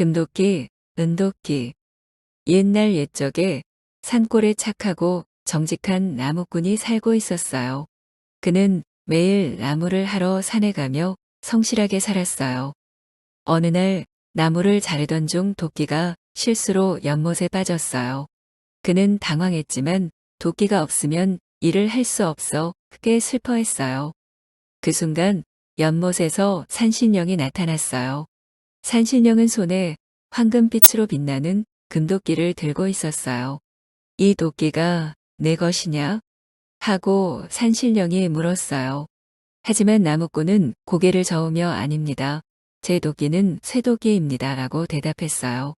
금도끼, 은도끼. 옛날 옛적에 산골에 착하고 정직한 나무꾼이 살고 있었어요. 그는 매일 나무를 하러 산에 가며 성실하게 살았어요. 어느 날 나무를 자르던 중 도끼가 실수로 연못에 빠졌어요. 그는 당황했지만 도끼가 없으면 일을 할 수 없어 크게 슬퍼했어요. 그 순간 연못에서 산신령이 나타났어요. 산신령은 손에 황금빛으로 빛나는 금도끼를 들고 있었어요. 이 도끼가 내 것이냐? 하고 산신령이 물었어요. 하지만 나무꾼은 고개를 저으며 아닙니다. 제 도끼는 쇠도끼입니다. 라고 대답했어요.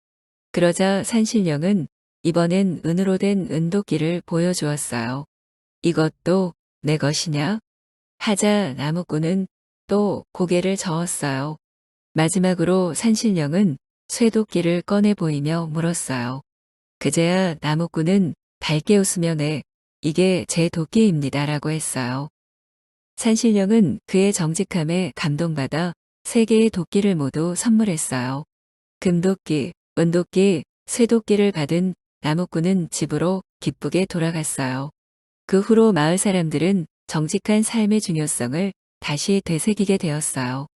그러자 산신령은 이번엔 은으로 된 은도끼를 보여주었어요. 이것도 내 것이냐? 하자 나무꾼은 또 고개를 저었어요. 마지막으로 산신령은 쇠도끼를 꺼내 보이며 물었어요. 그제야 나무꾼은 밝게 웃으며 네, 이게 제 도끼입니다. 라고 했어요. 산신령은 그의 정직함에 감동받아 세 개의 도끼를 모두 선물했어요. 금도끼, 은도끼, 쇠도끼를 받은 나무꾼은 집으로 기쁘게 돌아갔어요. 그 후로 마을 사람들은 정직한 삶의 중요성을 다시 되새기게 되었어요.